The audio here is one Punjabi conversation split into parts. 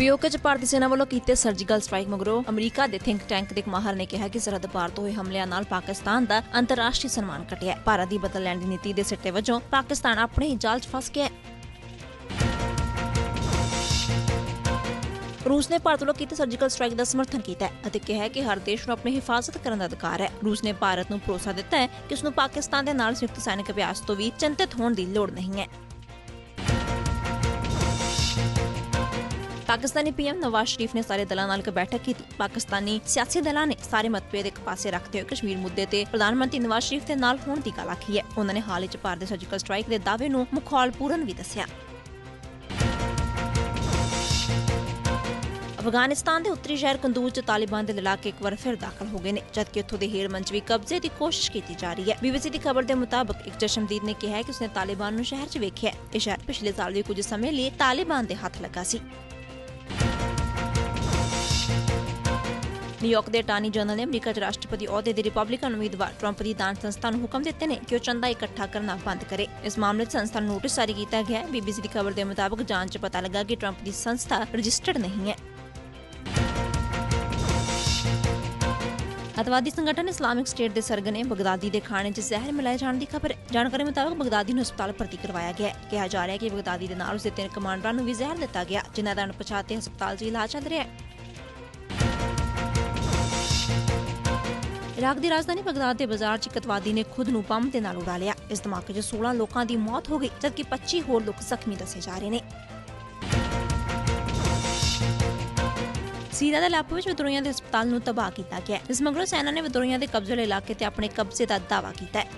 ਪੀਓਕੇ ਚ ਭਾਰਤੀ ਸੈਨਾ ਵੱਲੋਂ ਕੀਤੇ ਸਰਜੀਕਲ ਸਟ੍ਰਾਈਕ ਮਗਰੋਂ ਅਮਰੀਕਾ ਦੇ ਥਿੰਕ ਟੈਂਕ ਦੇ ਮਾਹਰ ਨੇ ਕਿਹਾ ਕਿ ਸਰਹੱਦ ਪਾਰ ਤੋਂ ਹੋਏ ਹਮਲਿਆਂ ਨਾਲ ਪਾਕਿਸਤਾਨ ਦਾ ਅੰਤਰਰਾਸ਼ਟਰੀ ਸਨਮਾਨ ਘਟਿਆ ਹੈ ਭਾਰਤ ਦੀ ਬਦਲ ਲੈਣ ਦੀ ਨੀਤੀ ਦੇ ਸਿੱਟੇ ਵਜੋਂ ਪਾਕਿਸਤਾਨ ਆਪਣੇ ਹੀ ਜਾਲ 'ਚ ਫਸ ਗਿਆ। ਹੈ ਰੂਸ ਨੇ ਭਾਰਤ ਵੱਲੋਂ ਕੀਤੇ ਸਰਜੀਕਲ ਸਟ੍ਰਾਈਕ ਦਾ ਸਮਰਥਨ ਕੀਤਾ ਹੈ ਅਤੇ ਕਿਹਾ ਹੈ ਕਿ ਹਰ ਦੇਸ਼ ਨੂੰ ਆਪਣੀ ਹਿਫਾਜ਼ਤ ਕਰਨ ਦਾ ਅਧਿਕਾਰ ਹੈ। ਰੂਸ ਨੇ ਭਾਰਤ ਨੂੰ ਭਰੋਸਾ ਦਿੱਤਾ ਹੈ ਕਿ ਉਸ ਨੂੰ ਪਾਕਿਸਤਾਨ ਦੇ ਨਾਲ ਸੰਯੁਕਤ ਸੈਨਿਕ ਅਭਿਆਸ ਤੋਂ ਵੀ ਚਿੰਤਤ ਹੋਣ ਦੀ ਲੋੜ ਨਹੀਂ ਹੈ। ਪਾਕਿਸਤਾਨੀ ਪੀਐਮ ਨਵਾਜ਼ ਸ਼ਰੀਫ ਨੇ ਸਾਰੇ ਦਲਾਂ ਨਾਲ ਇੱਕ ਬੈਠਕ ਕੀਤੀ। ਪਾਕਿਸਤਾਨੀ ਸਿਆਸੀ ਦਲਾਂ ਨੇ ਸਾਰੇ ਮਤਭੇਦ ਇੱਕ ਪਾਸੇ ਰੱਖਦੇ ਹੋਏ ਕਸ਼ਮੀਰ ਮੁੱਦੇ ਤੇ ਪ੍ਰਧਾਨ ਮੰਤਰੀ ਨਵਾਜ਼ ਸ਼ਰੀਫ ਦੇ ਨਾਲ ਹੋਣ ਦੀ ਗੱਲ ਆਖੀ ਹੈ। ਉਹਨਾਂ ਨੇ ਹਾਲ ਹੀ ਚ ਭਾਰਤ ਦੇ ਸਰਜੀਕਲ ਸਟ੍ਰਾਈਕ ਦੇ ਦਾਅਵੇ ਨੂੰ ਮੁਖੌਲਪੂਰਨ ਵੀ ਦੱਸਿਆ। ਅਫਗਾਨਿਸਤਾਨ ਦੇ ਉੱਤਰੀ ਸ਼ਹਿਰ ਕੰਦੂਜ 'ਚ ਤਾਲਿਬਾਨ ਦੇ ਲੜਾਕੇ ਇੱਕ ਵਾਰ ਫਿਰ ਦਾਖਲ ਹੋ ਗਏ ਨੇ, ਜਦਕਿ ਉੱਥੋਂ ਦੇ ਹੇਰ ਮੰਚ ਵੀ ਕਬਜ਼ੇ ਦੀ ਕੋਸ਼ਿਸ਼ ਕੀਤੀ ਜਾ ਰਹੀ ਹੈ। ਬੀਬੀਸੀ ਦੀ ਖਬਰ ਦੇ ਮੁਤਾਬਕ ਇੱਕ ਚਸ਼ਮਦੀਦ ਨੇ ਕਿਹਾ ਕਿ ਉਸਨੇ ਤਾਲਿਬਾਨ ਨੂੰ ਸ਼ਹਿਰ 'ਚ ਵੇਖਿਆ ਇਹ ਸ਼ਹਿਰ ਪਿਛਲੇ ਸਾਲ ਵੀ ਕੁਝ ਸਮੇਂ ਲਈ ਤਾਲਿਬਾਨ ਦੇ ਹੱਥ ਲੱਗਾ ਸੀ। ਨਿਊਯਾਰਕ ਦੇ ਅਟਾਰਨੀ ਜਨਰਲ ਨੇ ਅਮਰੀਕਾ 'ਚ ਰਾਸ਼ਟਰਪਤੀ ਅਹੁਦੇ ਦੇ ਰਿਪਬਲਿਕਨ ਉਮੀਦਵਾਰ ਟਰੰਪ ਦੀ ਦਾਨ ਸੰਸਥਾ ਨੂੰ ਹੁਕਮ ਦਿੱਤੇ ਨੇ ਕਿ ਉਹ ਚੰਦਾ ਇਕੱਠਾ ਕਰਨਾ ਬੰਦ ਕਰੇ। ਇਸ ਮਾਮਲੇ 'ਚ ਸੰਸਥਾ ਨੂੰ ਨੋਟਿਸ ਜਾਰੀ ਕੀਤਾ ਗਿਆ ਹੈ। ਬੀਬੀਸੀ ਦੀ ਖਬਰ ਦੇ ਮੁਤਾਬਕ ਜਾਂਚ 'ਚ ਪਤਾ ਲੱਗਾ ਕਿ ਟਰੰਪ ਦੀ ਸੰਸਥਾ ਰਜਿਸਟਰਡ ਨਹੀਂ ਹੈ। ਅਤਵਾਦੀ ਸੰਗਠਨ ਇਸਲਾਮਿਕ ਸਟੇਟ ਦੇ ਸਰਗਨੇ ਬਗਦਾਦੀ ਦੇ ਖਾਣੇ 'ਚ ਜ਼ਹਿਰ ਮਿਲਾਏ ਜਾਣ ਦੀ ਖਬਰ ਜਾਣਕਾਰੀ ਮੁਤਾਬਕ ਬਗਦਾਦੀ ਨੂੰ ਹਸਪਤਾਲ ਭਰਤੀ ਕਰਵਾਇਆ ਗਿਆ ਹੈ। ਕਿਹਾ ਜਾ ਰਿਹਾ ਹੈ ਕਿ ਬਗਦਾਦੀ ਦੇ ਨਾਲ ਉਸਦੇ ਤਿੰਨ ਕਮਾਂਡਰਾਂ ਨੂੰ ਵੀ ਜ਼ਹਿਰ ਦਿੱਤਾ ਗਿਆ, ਜਿਨ੍ਹਾਂ ਦਾ ਅਣਪਛਾਤੇ ਹਸਪਤਾਲ 'ਚ ਇਲਾਜ ਚੱਲ ਰਿਹਾ ਹੈ। ਇਰਾਕ ਦੀ ਰਾਜਧਾਨੀ ਬਗਦਾਦ ਦੇ ਬਾਜ਼ਾਰ 'ਚ ਇੱਕ ਨੇ ਖੁਦ ਨੂੰ ਬੰਬ ਦੇ ਨਾਲ ਉਡਾ ਲਿਆ। ਇਸ ਧਮਾਕੇ 'ਚ 16 ਲੋਕਾਂ ਦੀ ਮੌਤ ਹੋ ਗਈ, ਜਦਕਿ 25 ਹੋਰ ਲੋਕ ਜ਼ਖਮੀ ਦੱਸੇ ਜਾ ਰਹੇ ਨੇ। ਸੀਰੀਆ ਦੇ ਇਲਾਕੇ ਵਿੱਚ ਵਿਦਰੋਹੀਆਂ ਦੇ ਹਸਪਤਾਲ ਨੂੰ ਤਬਾਹ ਕੀਤਾ ਗਿਆ ਇਸ ਮਗਰੋਂ ਸੈਨਾ ਨੇ ਵਿਦਰੋਹੀਆਂ ਦੇ ਕਬਜ਼ੇ ਵਾਲੇ ਇਲਾਕੇ ਤੇ ਆਪਣੇ ਕਬਜ਼ੇ ਦਾ ਦਾਅਵਾ ਕੀਤਾ ਹੈ।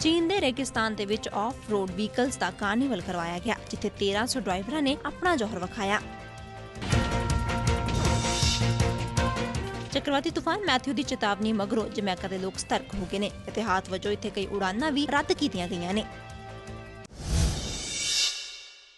ਚੀਨ ਦੇ ਰੇਗਿਸਤਾਨ ਦੇ ਵਿੱਚ ਆਫ ਰੋਡ ਵਹੀਕਲਸ ਦਾ ਕਾਰਨੀਵਲ ਕਰਵਾਇਆ ਗਿਆ, ਜਿੱਥੇ 1300 ਡਰਾਈਵਰਾਂ ਨੇ ਆਪਣਾ ਜੋਹਰ ਵਿਖਾਇਆ। ਚੱਕਰਵਾਤੀ ਤੂਫਾਨ ਮੈਥਿਊ ਦੀ ਚੇਤਾਵਨੀ ਮਗਰੋਂ ਜਮੈਕਾ ਦੇ ਲੋਕ ਸਤਰਕ ਹੋ ਗਏ ਨੇ। ਇਤਿਹਾਸ ਵਜੋਂ ਇੱਥੇ ਕਈ ਉਡਾਨਾਂ ਵੀ ਰੱਦ ਕੀਤੀਆਂ ਗਈਆਂ ਨੇ।